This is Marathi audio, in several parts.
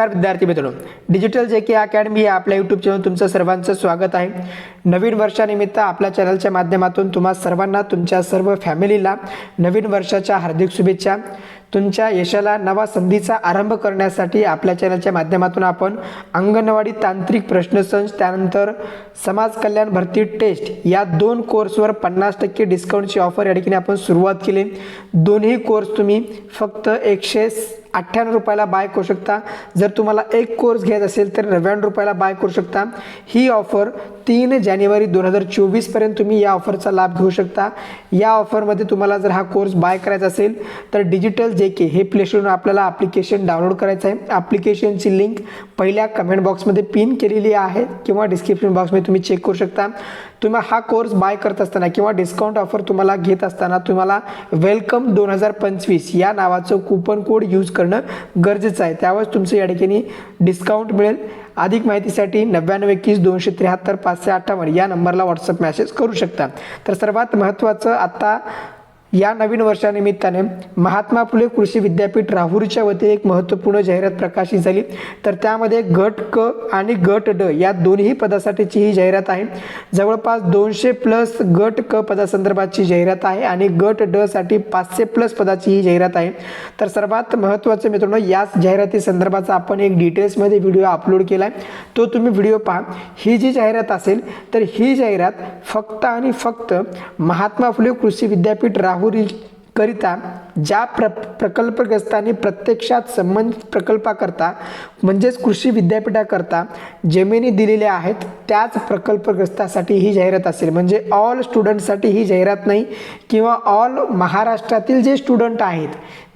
नमस्कार विद्यार्थी मित्रांनो. डिजिटल जे के अकॅडमी या आपल्या यूट्यूब चॅनल तुमचं सर्वांचं स्वागत आहे. नवीन वर्षानिमित्त आपल्या चॅनलच्या माध्यमातून तुम्हा सर्वांना तुमच्या सर्व फॅमिलीला नवीन वर्षाच्या हार्दिक शुभेच्छा. तुमच्या यशाला नवा संधीचा आरंभ करण्यासाठी आपल्या चॅनलच्या माध्यमातून आपण अंगणवाडी तांत्रिक प्रश्नसंच त्यानंतर समाज कल्याण भरती टेस्ट या दोन कोर्सवर पन्नास टक्के डिस्काउंटची ऑफर या ठिकाणी आपण सुरुवात केली. दोन्ही कोर्स तुम्ही फक्त एकशे अठ्ठ्याण्णव रुपयाला बाय करू शकता. जर तुम्हाला एक कोर्स घ्यायचा असेल तर नव्याण्णव रुपयाला बाय करू शकता. ही ऑफर तीन जानेवारी दोन हजार चोवीसपर्यंत तुम्ही या ऑफरचा लाभ घेऊ शकता. या ऑफरमध्ये तुम्हाला जर हा कोर्स बाय करायचा असेल तर डिजिटल जे के हे प्लेस्टोरवरून आपल्याला ॲप्लिकेशन डाउनलोड करायचं आहे. ॲप्लिकेशनची लिंक पहिल्या कमेंट बॉक्समध्ये पिन केलेली आहे किंवा डिस्क्रिप्शन बॉक्समध्ये तुम्ही चेक करू शकता. तुम्ही हा कोर्स बाय करत असताना किंवा डिस्काउंट ऑफर तुम्हाला घेत असताना तुम्हाला वेलकम दोन हजार पंचवीस या नावाचं कुपन कोड यूज करणं गरजेचं आहे. त्यावेळेस तुमचं या ठिकाणी डिस्काउंट मिळेल. अधिक माहितीसाठी नव्याण्णव एकवीस दोनशे त्र्याहत्तर पाचशे अठ्ठावन्न या नंबरला व्हॉट्सअप मॅसेज करू शकता. तर सर्वात महत्त्वाचं आत्ता या नवीन वर्षानिमित्ताने महात्मा फुले कृषी विद्यापीठ राहुरीच्या वतीने एक महत्त्वपूर्ण जाहिरात प्रकाशित झाली. तर त्यामध्ये गट क आणि गट ड या दोन्ही पदासाठीची ही जाहिरात आहे. जवळपास दोनशे प्लस गट क पदासंदर्भाची जाहिरात आहे आणि गट ड साठी पाचशे प्लस पदाची ही जाहिरात आहे. तर सर्वात महत्त्वाचं मित्रांनो याच जाहिराती संदर्भाचा आपण एक डिटेल्समध्ये व्हिडिओ अपलोड केला आहे तो तुम्ही व्हिडिओ पहा. ही जी जाहिरात असेल तर ही जाहिरात फक्त आणि फक्त महात्मा फुले कृषी विद्यापीठ राहू राबविण्याकरिता ज्या प्र प्रकल्पग्रस्तांनी प्रत्यक्षात संबंधित प्रकल्पाकरता म्हणजेच कृषी विद्यापीठाकरता जमिनी दिलेल्या आहेत त्याच प्रकल्पग्रस्तासाठी ही जाहिरात असेल. म्हणजे ऑल स्टुडंटसाठी ही जाहिरात नाही किंवा ऑल महाराष्ट्रातील जे स्टुडंट आहेत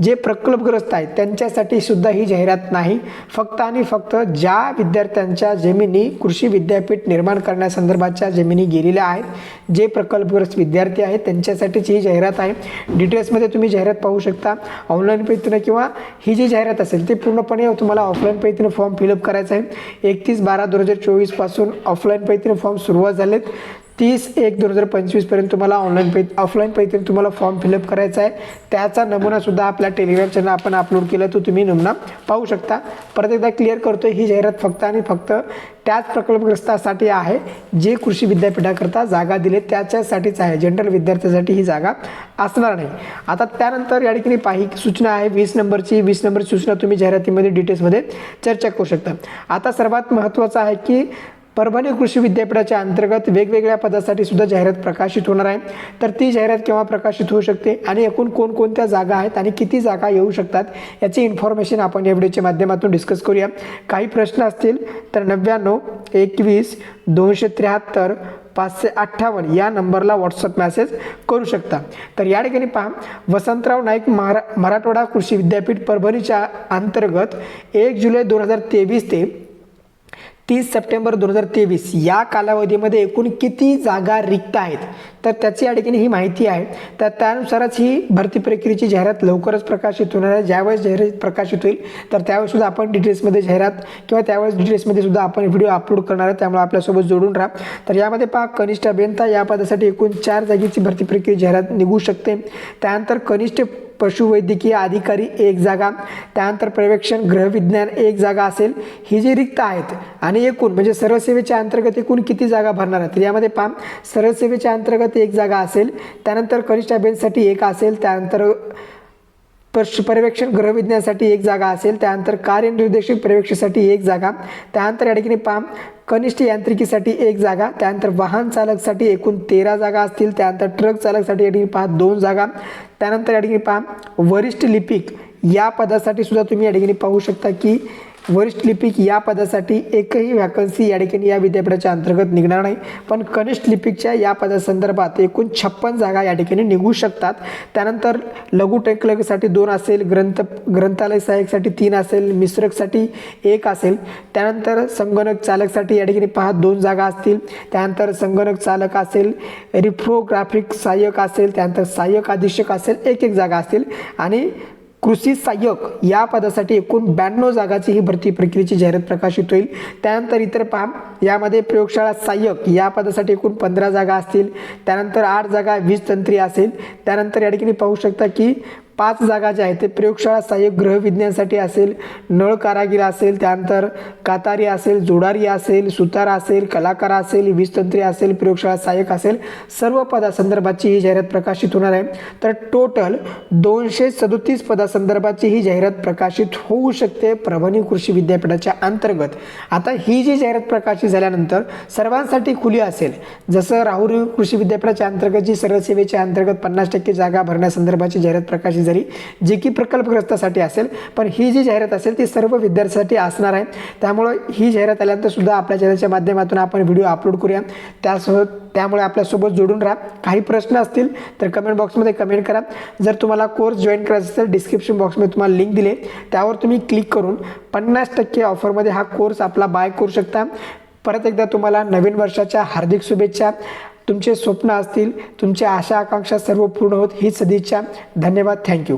जे प्रकल्पग्रस्त आहेत त्यांच्यासाठी सुद्धा ही जाहिरात नाही. फक्त आणि फक्त ज्या विद्यार्थ्यांच्या जमिनी कृषी विद्यापीठ निर्माण करण्यासंदर्भाच्या जमिनी गेलेल्या आहेत जे प्रकल्पग्रस्त विद्यार्थी आहेत त्यांच्यासाठीची ही जाहिरात आहे. डिटेल्समध्ये तुम्ही जाहिरात पाहू शकता. ऑनलाईन पद्धतीनं किंवा ही जी जाहिरात असेल ती पूर्णपणे तुम्हाला ऑफलाईन पद्धतीनं फॉर्म फिलअप करायचा आहे. एकतीस बारा दोन हजार चोवीसपासून ऑफलाईन पद्धतीनं फॉर्म सुरुवात झालेत. तीस एक दोन हजार पंचवीसपर्यंत तुम्हाला ऑनलाईन पै ऑफलाईन पद्धतीने तुम्हाला फॉर्म फिलअप करायचा आहे. त्याचा नमुनासुद्धा आपल्या टेलिग्राम चॅनल आपण अपलोड केला तो तुम्ही नमुना पाहू शकता. परत एकदा क्लिअर करतो ही जाहिरात फक्त आणि फक्त त्याच प्रकल्पग्रस्तासाठी आहे जे कृषी विद्यापीठाकरता जागा दिले त्याच्यासाठीच आहे. जनरल विद्यार्थ्यासाठी ही जागा असणार नाही. आता त्यानंतर या ठिकाणी पाही सूचना आहे वीस नंबरची वीस नंबरची सूचना तुम्ही जाहिरातीमध्ये डिटेल्समध्ये चर्चा करू शकता. आता सर्वात महत्त्वाचं आहे की परभणी कृषी विद्यापीठाच्या अंतर्गत वेगवेगळ्या पदासाठी सुद्धा जाहिरात प्रकाशित होणार आहे. तर ती जाहिरात केव्हा प्रकाशित होऊ शकते आणि एकूण कोणकोणत्या जागा आहेत आणि किती जागा येऊ शकतात याची इन्फॉर्मेशन आपण या व्हिडिओच्या माध्यमातून डिस्कस करूया. काही प्रश्न असतील तर नव्याण्णव एकवीस दोनशे त्र्याहत्तर पाचशे अठ्ठावन्न या नंबरला व्हॉट्सअप मेसेज करू शकता. तर या ठिकाणी पहा वसंतराव नाईक मरा मराठवाडा कृषी विद्यापीठ परभणीच्या अंतर्गत एक जुलै दोन हजार तेवीस ते तीस सप्टेंबर दोन हजार तेवीस या कालावधीमध्ये एकूण किती जागा रिक्त आहेत? तर त्याची या ठिकाणी ही माहिती आहे. तर त्यानुसारच ही भरती प्रक्रियेची जाहिरात लवकरच प्रकाशित होणार आहे. ज्यावेळेस जाहिरात प्रकाशित होईल तर त्यावेळेसुद्धा आपण डिटेल्समध्ये जाहिरात किंवा त्यावेळेस डिटेल्समध्ये सुद्धा आपण व्हिडिओ अपलोड करणार आहे. त्यामुळे आपल्यासोबत जोडून राहा. तर यामध्ये पहा कनिष्ठ अभियंता या पदासाठी एकूण चार जागेची भरती प्रक्रिया जाहिरात निघू शकते. त्यानंतर कनिष्ठ पशुवैद्यकीय अधिकारी एक जागा त्यानंतर पर्यवेक्षण गृहविज्ञान एक जागा असेल. ही जी रिक्त आहेत आणि एकूण म्हणजे सर्वसेवेच्या अंतर्गत एकूण किती जागा भरणार आहेत? तर यामध्ये पहा सर्वसेवेच्या अंतर्गत एक जागा असेल त्यानंतर कनिष्ठ अभियंतासाठी एक असेल त्यानंतर पशु पर्यवेक्षण गृहविज्ञानासाठी एक जागा असेल त्यानंतर कार्यनिर्देशक पर्यवेक्षणासाठी एक जागा त्यानंतर या ठिकाणी पहा कनिष्ठ यांत्रिकीसाठी एक जागा त्यानंतर वाहन चालकसाठी एकूण तेरा जागा असतील त्यानंतर ट्रक चालकसाठी या ठिकाणी पहा दोन जागा त्यानंतर या ठिकाणी पहा वरिष्ठ लिपिक या पदासाठी सुद्धा तुम्ही या ठिकाणी पाहू शकता की वरिष्ठ लिपिक या पदासाठी एकही व्हॅकन्सी या ठिकाणी या विद्यापीठाच्या अंतर्गत निघणार नाही. पण कनिष्ठ लिपिकच्या या पदासंदर्भात एकूण छप्पन जागा या ठिकाणी निघू शकतात. त्यानंतर लघु टेकलकसाठी दोन असेल ग्रंथ ग्रंथालय सहाय्यकसाठी तीन असेल मिश्रकसाठी एक असेल. त्यानंतर संगणक चालकसाठी या ठिकाणी पहा दोन जागा असतील. त्यानंतर संगणक चालक असेल रिफ्रोग्राफिक सहाय्यक असेल त्यानंतर सहाय्यक अधीक्षक असेल एक एक जागा असतील. आणि कृषी सहाय्यक या पदासाठी एकूण ब्याण्णव जागाची ही भरती प्रक्रियेची जाहिरात प्रकाशित होईल. त्यानंतर इतर पहा यामध्ये प्रयोगशाळा सहाय्यक या पदासाठी एकूण पंधरा जागा असतील. त्यानंतर आठ जागा वीज तंत्री असेल. त्यानंतर या ठिकाणी पाहू शकता की पाच जागा ज्या आहेत ते प्रयोगशाळा सहाय्यक ग्रहविज्ञानसाठी असेल नळ कारागीर असेल त्यानंतर कातारी असेल जोडारी असेल सुतार असेल कलाकार असेल वीजतंत्री असेल प्रयोगशाळा सहाय्यक असेल सर्व पदासंदर्भाची ही जाहिरात प्रकाशित होणार आहे. तर टोटल दोनशे सदोतीस पदासंदर्भाची ही जाहिरात प्रकाशित होऊ शकते परभणी कृषी विद्यापीठाच्या अंतर्गत. आता ही जी जाहिरात प्रकाशित झाल्यानंतर सर्वांसाठी खुली असेल जसं राहुरी कृषी विद्यापीठाच्या अंतर्गत जी सरळ सेवेच्या अंतर्गत पन्नास टक्के जागा भरण्यासंदर्भाची जाहिरात प्रकाशित जरी जे की प्रकल्पग्रस्तासाठी असेल पण ही जी जाहिरात असेल ती सर्व विद्यार्थ्यांसाठी असणार आहे. त्यामुळं ही जाहिरात आल्यानंतर सुद्धा आपल्या चॅनलच्या माध्यमातून आपण व्हिडिओ अपलोड करूया. त्यासोबत त्यामुळे आपल्यासोबत जोडून राहा. काही प्रश्न असतील तर कमेंट बॉक्समध्ये कमेंट करा. जर तुम्हाला कोर्स जॉईन करायचा असेल डिस्क्रिप्शन बॉक्समध्ये तुम्हाला लिंक दिले. त्यावर तुम्ही क्लिक करून पन्नास टक्के ऑफरमध्ये हा कोर्स आपला बाय करू शकता. परत एकदा तुम्हाला नवीन वर्षाच्या हार्दिक शुभेच्छा. तुमचे स्वप्न असतील तुमच्या आशा आकांक्षा सर्व पूर्ण होत ही सदिच्छा. धन्यवाद. थँक्यू